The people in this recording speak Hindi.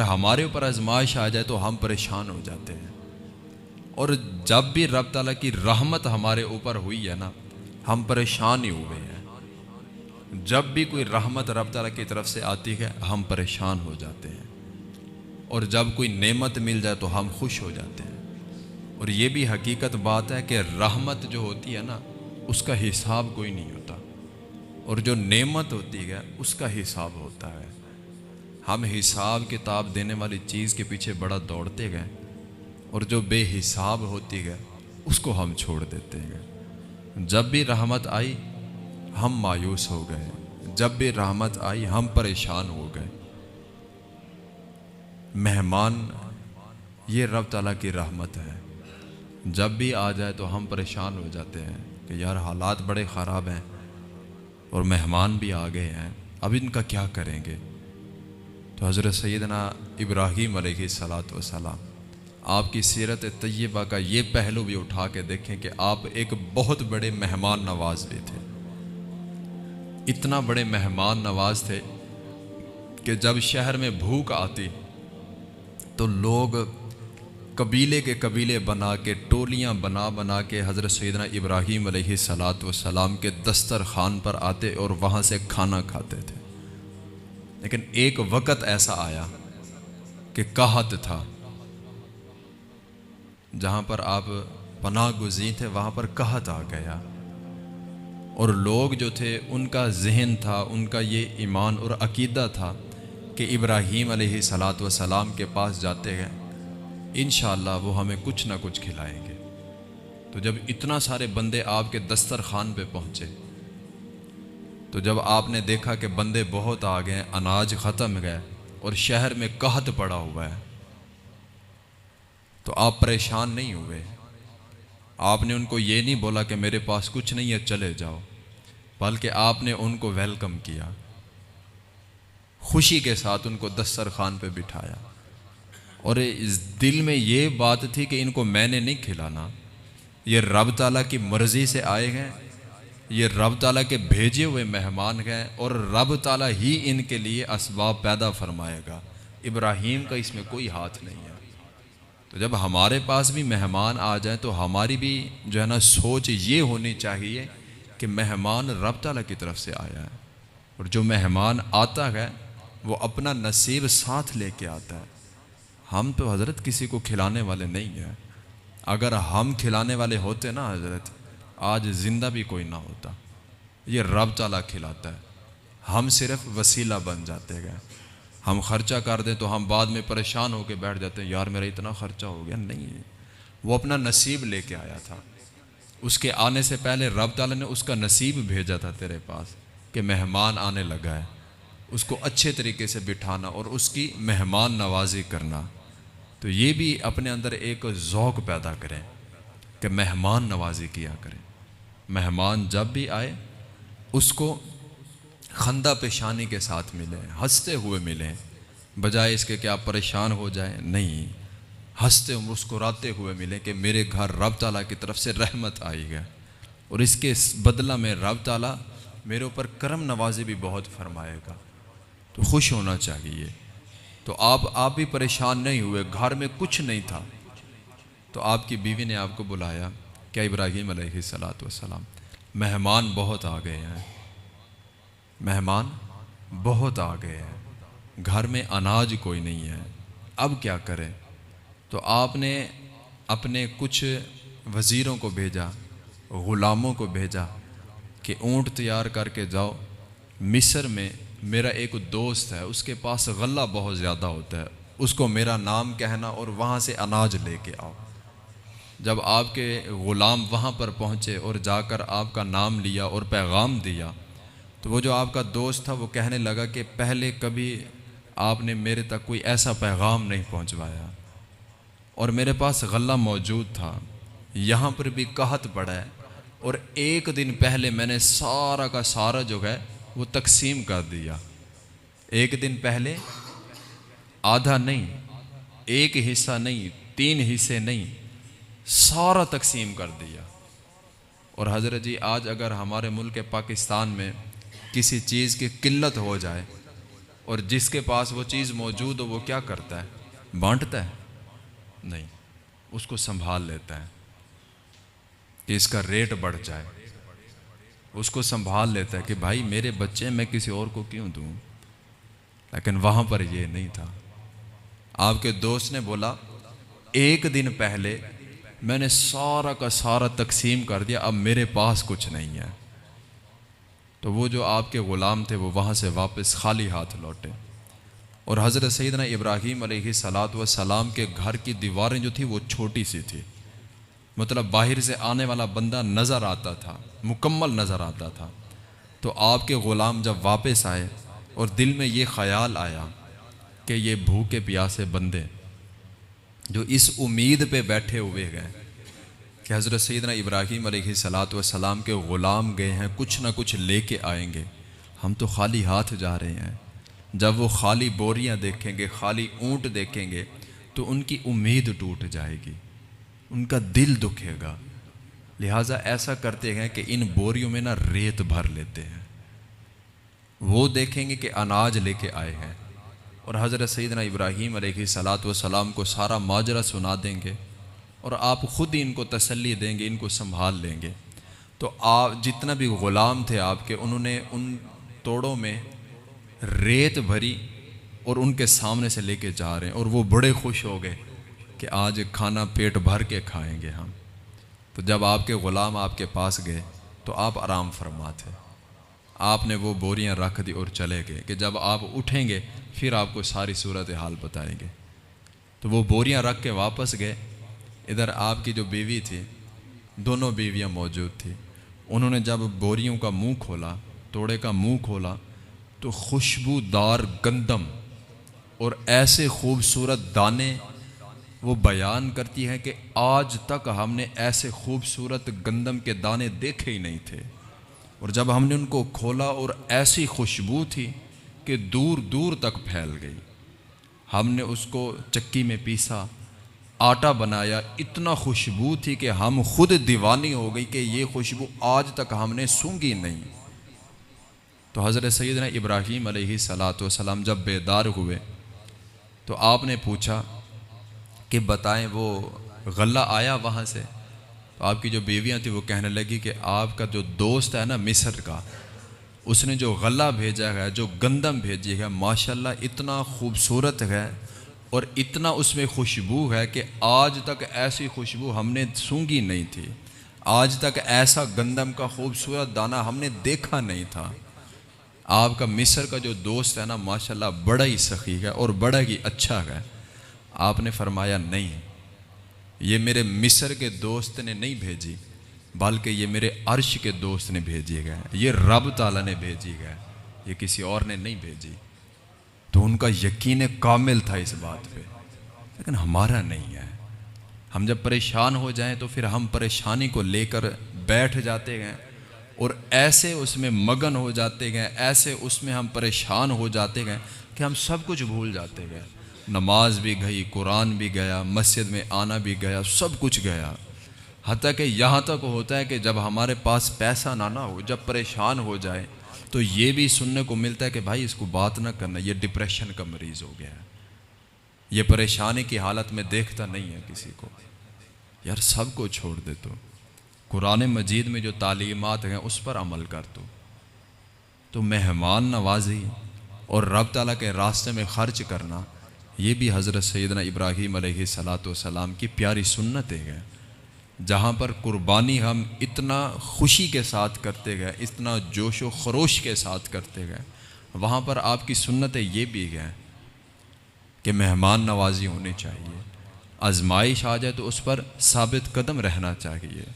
अगर हमारे ऊपर आजमाइश आ जाए तो हम परेशान हो जाते हैं। और जब भी रब ताला की रहमत हमारे ऊपर हुई है ना, हम परेशान ही हुए हैं। जब भी कोई रहमत रब ताला की तरफ़ से आती है, हम परेशान हो जाते हैं। और जब कोई नेमत मिल जाए तो हम खुश हो जाते हैं। और ये भी हकीकत बात है कि रहमत जो होती है ना, उसका हिसाब कोई नहीं होता। और जो नेमत होती है, उसका हिसाब होता है। हम हिसाब किताब देने वाली चीज़ के पीछे बड़ा दौड़ते गए और जो बेहिसाब होती गए, उसको हम छोड़ देते हैं जब भी रहमत आई, हम मायूस हो गए। जब भी रहमत आई, हम परेशान हो गए। मेहमान, ये रब तला की रहमत है। जब भी आ जाए तो हम परेशान हो जाते हैं कि यार हालात बड़े ख़राब हैं और मेहमान भी आ गए हैं। अब इनका क्या करेंगे? तो हज़रत सैदना इब्राहीम सलात वसलाम, आपकी सीरत तय्यबा का ये पहलू भी उठा के देखें कि आप एक बहुत बड़े मेहमान नवाज़ भी थे। इतना बड़े मेहमान नवाज़ थे कि जब शहर में भूख आती तो लोग कबीले के कबीले बना के, टोलियाँ बना बना के हज़रत सैदना इब्राहीम सलात वसलाम के दस्तर खान पर आते और वहाँ से खाना खाते थे। लेकिन एक वक़्त ऐसा आया कि कहत था। जहाँ पर आप पनाह गुजी थे, वहाँ पर कहत आ गया। और लोग जो थे, उनका जहन था, उनका ये ईमान और अकीदा था कि इब्राहीम सलात सलाम के पास जाते हैं। इन वो हमें कुछ ना कुछ खिलाएँगे। तो जब इतना सारे बंदे आपके दस्तर खान पे पहुँचे तो जब आपने देखा कि बंदे बहुत आ गए अनाज ख़त्म गए और शहर में कहत पड़ा हुआ है तो आप परेशान नहीं हुए। आपने उनको ये नहीं बोला कि मेरे पास कुछ नहीं है, चले जाओ, बल्कि आपने उनको वेलकम किया। खुशी के साथ उनको दस्तर खान पे बिठाया। और इस दिल में ये बात थी कि इनको मैंने नहीं खिलाना। ये रब ताला की मर्ज़ी से आए हैं ये रब ताला के भेजे हुए मेहमान हैं और रब ताला ही इनके लिए इसबाब पैदा फरमाएगा। इब्राहिम का इसमें कोई हाथ नहीं है। तो जब हमारे पास भी मेहमान आ जाए तो हमारी भी जो है ना, सोच ये होनी चाहिए कि मेहमान रब ताला की तरफ़ से आया है। और जो मेहमान आता है, वो अपना नसीब साथ लेके आता है। हम तो हज़रत किसी को खिलाने वाले नहीं हैं। अगर हम खिलाने वाले होते ना हज़रत आज ज़िंदा भी कोई ना होता। ये रब ताला खिलाता है। हम सिर्फ़ वसीला बन जाते गए हम खर्चा कर दें तो हम बाद में परेशान होकर बैठ जाते हैं। यार, मेरा इतना खर्चा हो गया। नहीं वो अपना नसीब लेके आया था। उसके आने से पहले रब ताला ने उसका नसीब भेजा था तेरे पास कि मेहमान आने लगा है। उसको अच्छे तरीके से बिठाना और उसकी मेहमान नवाजी करना। तो ये भी अपने अंदर एक ज़ौक पैदा करें कि मेहमान नवाजी किया करें। मेहमान जब भी आए, उसको खंदा पेशानी के साथ मिलें, हँसते हुए मिलें। बजाय इसके कि आप परेशान हो जाएँ, नहीं। हँसते मुस्कुराते हुए मिलें कि मेरे घर रब ताला की तरफ़ से रहमत आई है। और इसके बदला में रब ताला मेरे ऊपर करम नवाजी भी बहुत फरमाएगा। तो खुश होना चाहिए। तो आप आप भी परेशान नहीं हुए, घर में कुछ नहीं था। तो आपकी बीवी ने आपको बुलाया। क्या इब्राहिम सलात वसलाम मेहमान बहुत आ गए हैं। मेहमान बहुत आ गए हैं। घर में अनाज कोई नहीं है। अब क्या करें? तो आपने अपने कुछ वज़ीरों को भेजा, ग़ुलामों को भेजा कि ऊँट तैयार करके जाओ। मिस्र में मेरा एक दोस्त है, उसके पास गला बहुत ज़्यादा होता है। उसको मेरा नाम कहना और वहाँ से अनाज लेके आओ। जब आपके ग़ुलाम वहाँ पर पहुँचे और जाकर आपका नाम लिया और पैगाम दिया तो वो जो आपका दोस्त था, वो कहने लगा कि पहले कभी आपने मेरे तक कोई ऐसा पैगाम नहीं पहुँचवाया। और मेरे पास गला मौजूद था। यहाँ पर भी कहत पड़ा है, और एक दिन पहले मैंने सारा का सारा जो है, वो तकसीम कर दिया। एक दिन पहले आधा नहीं, एक हिस्सा नहीं, तीन हिस्से नहीं सारा तकसीम कर दिया। और हज़रत जी, आज अगर हमारे मुल्क पाकिस्तान में किसी चीज़ की किल्लत हो जाए और जिसके पास वो चीज़ मौजूद हो, वो क्या करता है? बांटता है? नहीं, उसको संभाल लेता है कि इसका रेट बढ़ जाए। उसको संभाल लेता है कि भाई, मेरे बच्चे मैं किसी और को क्यों दूँ? लेकिन वहाँ पर ये नहीं था। आपके दोस्त ने बोला, एक दिन पहले मैंने सारा का सारा तकसीम कर दिया, अब मेरे पास कुछ नहीं है। तो वो जो आपके ग़ुलाम थे, वो वहाँ से वापस खाली हाथ लौटे। और हज़रत सैदना इब्राहीम सलात व सलाम के घर की दीवारें जो थी, वो छोटी सी थी। मतलब बाहर से आने वाला बंदा नज़र आता था, मुकम्मल नज़र आता था। तो आपके ग़ुलाम जब वापस आए, और दिल में ये ख़्याल आया कि ये भूखे प्यासे बंदे जो इस उम्मीद पे बैठे हुए गए कि हज़रत सैदना इब्राहीम सलात व सलाम के ग़ुलाम गए हैं, कुछ ना कुछ लेके आएँगे। हम तो खाली हाथ जा रहे हैं। जब वो खाली बोरियाँ देखेंगे, खाली ऊँट देखेंगे तो उनकी उम्मीद टूट जाएगी। उनका दिल दुखेगा। लिहाजा ऐसा करते हैं कि इन बोरियों में ना रेत भर लेते हैं। वो देखेंगे कि अनाज लेके आए हैं। और हज़रत सैदना इब्राहीम सलात व सलाम को सारा माजरा सुना देंगे और आप ख़ुद ही इनको तसल्ली देंगे, इनको संभाल लेंगे। तो आप, जितना भी ग़ुलाम थे आपके, उन्होंने उन तोड़ों में रेत भरी और उनके सामने से लेके जा रहे हैं और वो बड़े खुश हो गए कि आज खाना पेट भर के खाएँगे हम। तो जब आपके ग़ुलाम आपके पास गए तो आप आराम फरमा थे। आपने वो बोरियाँ रख दी और चले गए कि जब आप उठेंगे, फिर आपको सारी सूरत हाल बताएँगे। तो वो बोरियाँ रख के वापस गए। इधर आपकी जो बीवी थी, दोनों बीवियाँ मौजूद थी। उन्होंने जब बोरियों का मुँह खोला, तोड़े का मुँह खोला तो खुशबूदार गंदम और ऐसे खूबसूरत दाने वो बयान करती है कि आज तक हमने ऐसे खूबसूरत गंदम के दाने देखे ही नहीं थे। और जब हमने उनको खोला और ऐसी खुशबू थी कि दूर दूर तक फैल गई, हमने उसको चक्की में पीसा, आटा बनाया। इतना खुशबू थी कि हम खुद दीवानी हो गई कि ये खुशबू आज तक हमने सूंघी नहीं। तो हज़रत सैदना इब्राहीम सलात सलाम जब बेदार हुए तो आपने पूछा कि बताएँ वो गला आया वहाँ से? आपकी जो बीवियाँ थी, वो कहने लगी कि आपका जो दोस्त है ना, मिस्र का, उसने जो गला भेजा है, जो गंदम भेजी है, माशाल्लाह इतना खूबसूरत है और इतना उसमें खुशबू है कि आज तक ऐसी खुशबू हमने सूंघी नहीं थी। आज तक ऐसा गंदम का खूबसूरत दाना हमने देखा नहीं था। आपका मिस्र का जो दोस्त है ना, माशाल्लाह बड़ा ही सखी है और बड़ा ही अच्छा है। आपने फरमाया, नहीं। ये मेरे मिस्र के दोस्त ने नहीं भेजी, बल्कि ये मेरे अर्श के दोस्त ने भेजी गए ये रब ताला ने भेजी गए ये किसी और ने नहीं भेजी। तो उनका यकीन कामिल था इस बात पे। लेकिन हमारा नहीं है। हम जब परेशान हो जाएँ तो फिर हम परेशानी को लेकर बैठ जाते हैं और ऐसे उसमें मगन हो जाते गए ऐसे उसमें हम परेशान हो जाते गए कि हम सब कुछ भूल जाते गए नमाज़ भी गई, कुरान भी गया, मस्जिद में आना भी गया, सब कुछ गया। हती कि यहाँ तक होता है कि जब हमारे पास पैसा ना ना हो, जब परेशान हो जाए तो ये भी सुनने को मिलता है कि भाई इसको बात ना करना, ये डिप्रेशन का मरीज़ हो गया। है ये परेशानी की हालत में देखता नहीं है किसी को। यार सबको छोड़ दे तो। कुरान मजीद में जो तालीमत हैं, उस पर अमल कर दो तो मेहमान नवाजी और रब तला के रास्ते में ख़र्च करना ये भी हज़रत सैदना इब्राहीम सलाम की प्यारी सुन्नतें हैं, जहाँ पर कुर्बानी हम इतना खुशी के साथ करते गए इतना जोश व खरोश के साथ करते गए वहाँ पर आपकी सुन्नतें ये भी हैं कि मेहमान नवाजी होनी चाहिए, आजमाइश आ जाए तो उस पर साबित कदम रहना चाहिए।